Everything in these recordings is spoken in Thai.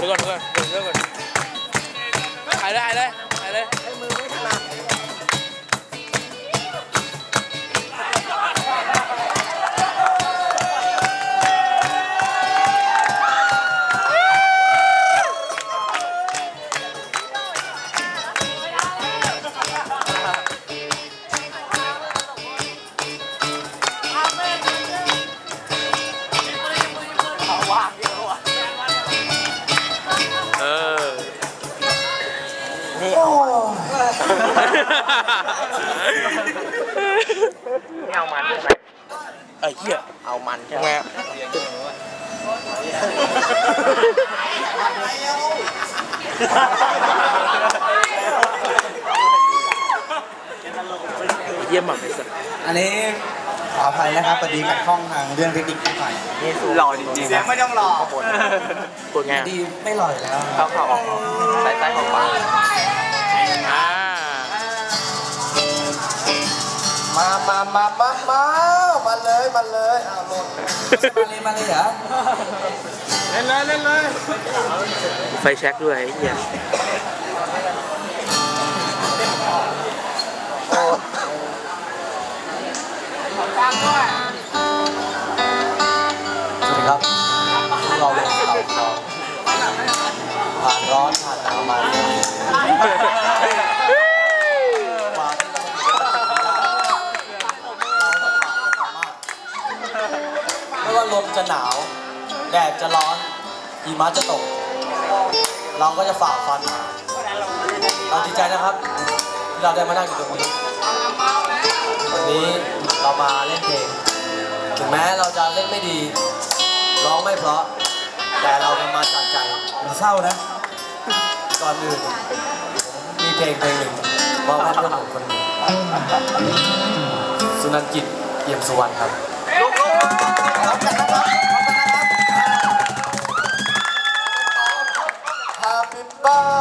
ดก่อนกดก่อนกดเรื่องก่อนถ่ายเลยถ่ายเลยถ่ายเลยให้มือไม่ถนัด ไม่เอามันใช่ไหมไอ้เหี้ย เอามันใช่ทำไหมไงอะเยี่ยมมากเลยสัสอันนี้ขออภัยนะครับพอดีขัดข้องทางเรื่องเทคนิคนิดหน่อยนี่หล่อจริงๆเสียงไม่ต้องรอบนกดไงอะดีไม่หล่อยแล้วเข้าเข้าออกสายซ้ายของขวาอ่ มามามามามามาเลยมาเลยเอาลงมาเลยมาเลยเหรอเล่นเลยเล่นเลยไฟแช็กด้วยไอ้เหี้ยสวัสดีครับ แดดจะร้อนหิมะจะตก เราก็จะฝ่าฟันมาเราดีใจนะครับที่เราได้มานั่งอยู่ตรงนี้วันนี้เรามาเล่นเพลง ถึงแม้เราจะเล่นไม่ดี ร้องไม่เพราะ แต่เราทำมาจากใจมันเศร้านะ ก่อนอื่นผมมีเพลงเพลงหนึ่งมอบให้เพื่อนผมคนหนึ่งสุนันกิจเอี่ยมสุวรรณครับครับ Bye.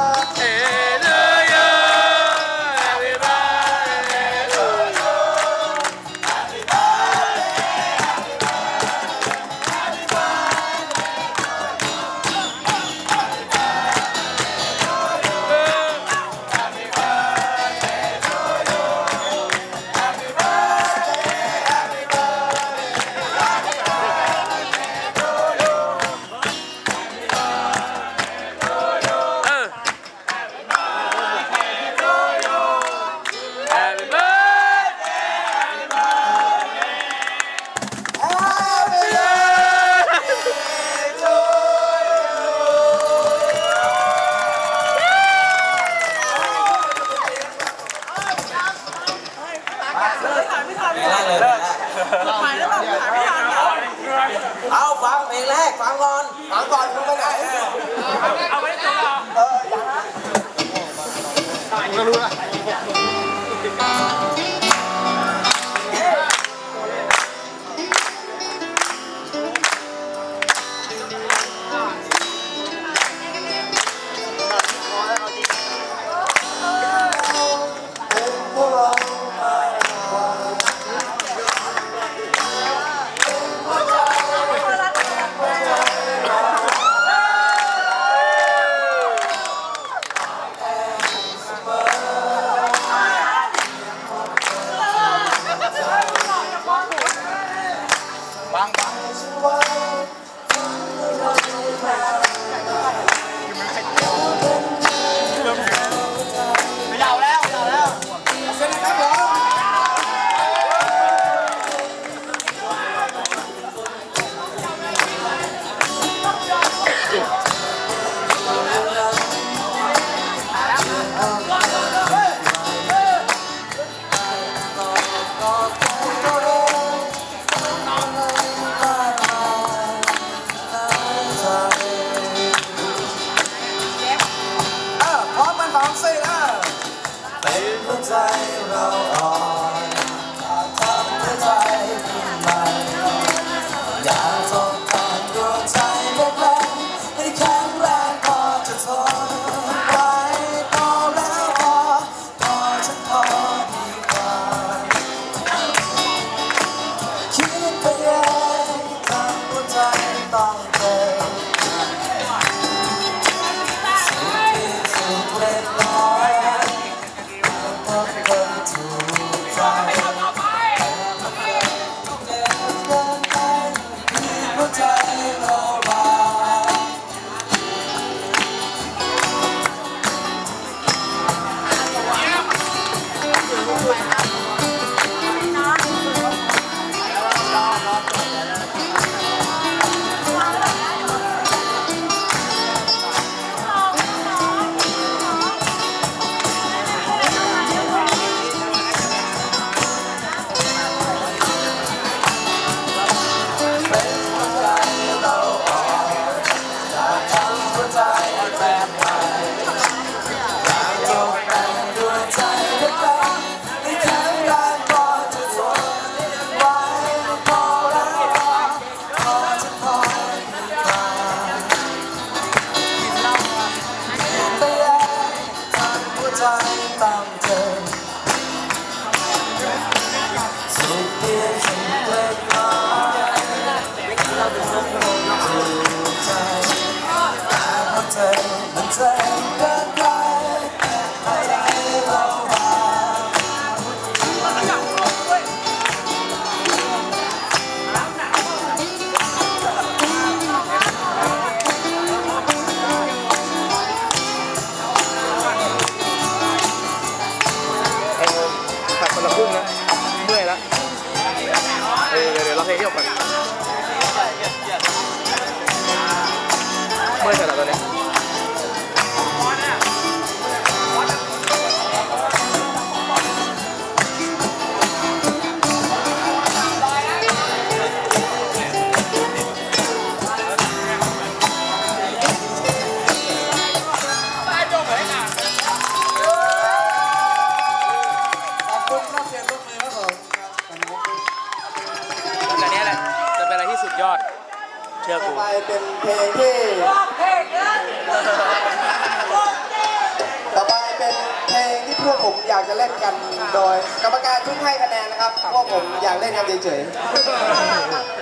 ันโดยกรรมการเพิ่งให้คะแนนนะครับพวกผมอยากเล่นกันเฉยๆ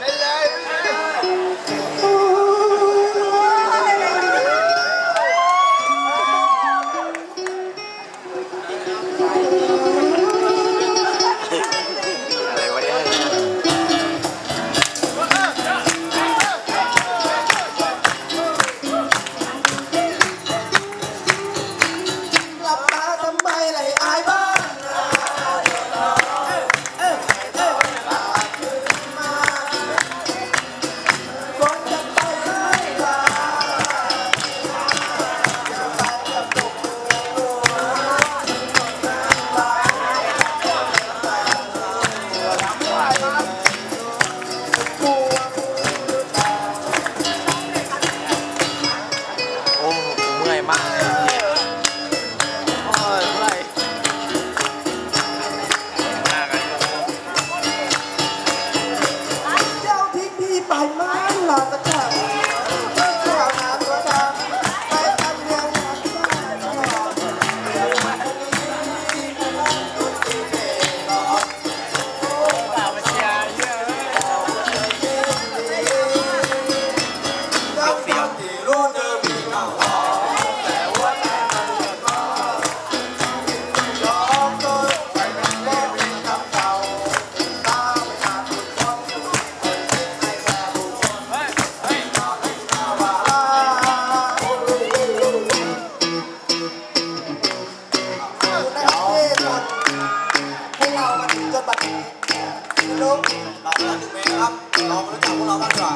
เรามารู้จักพวกเราบ้างดีก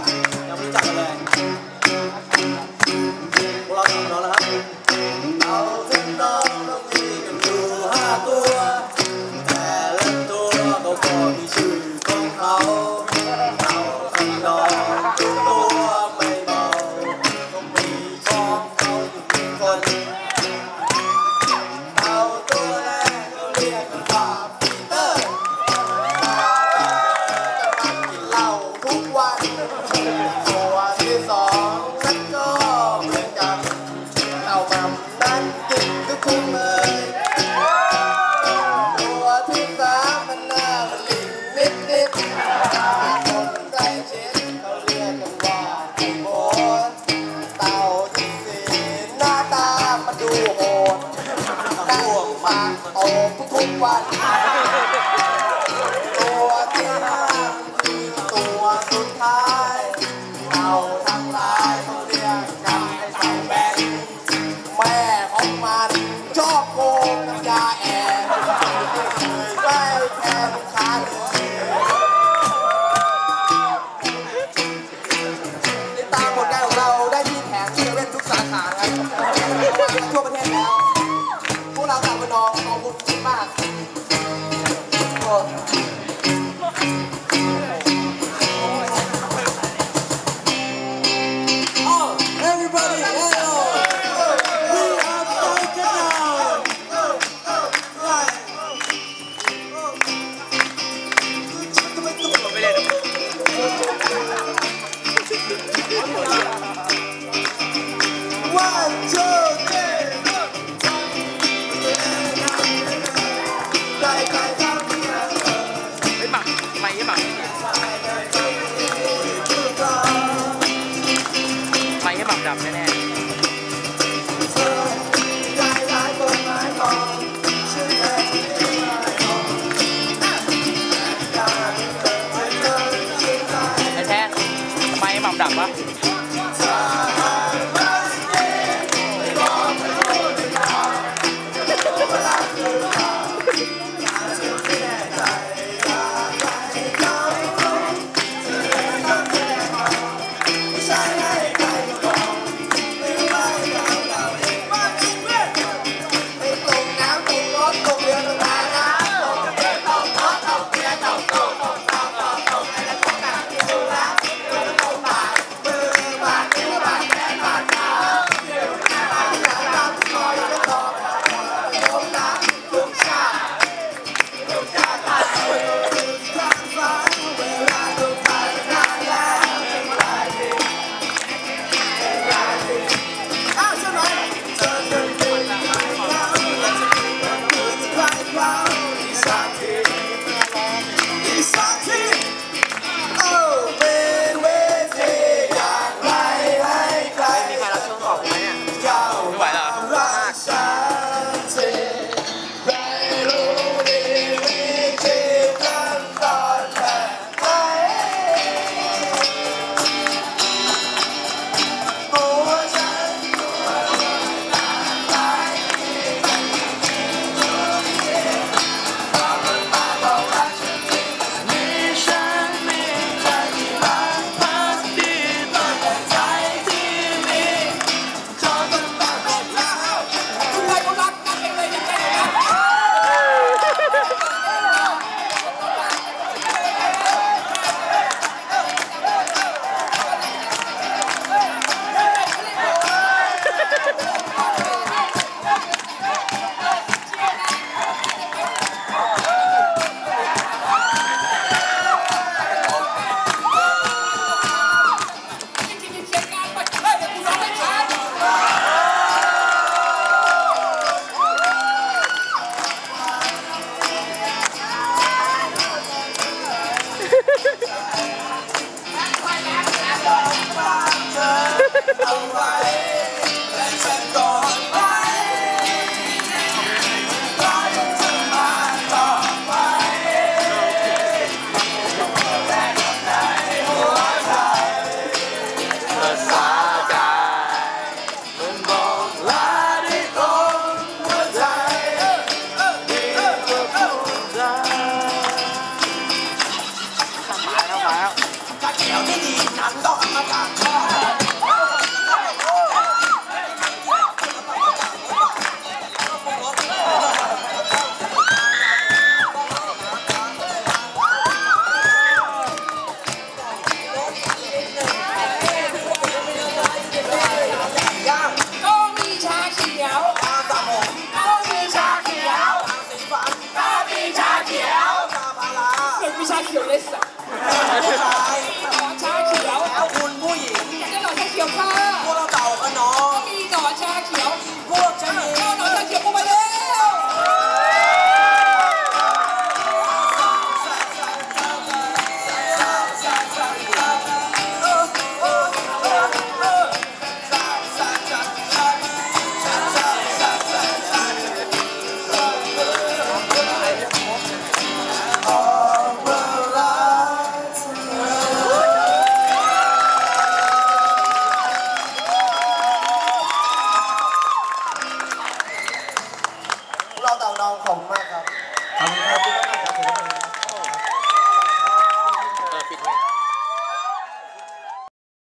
ยังไม่รู้จักกันเพวกเราทำร้อนแล้วครับ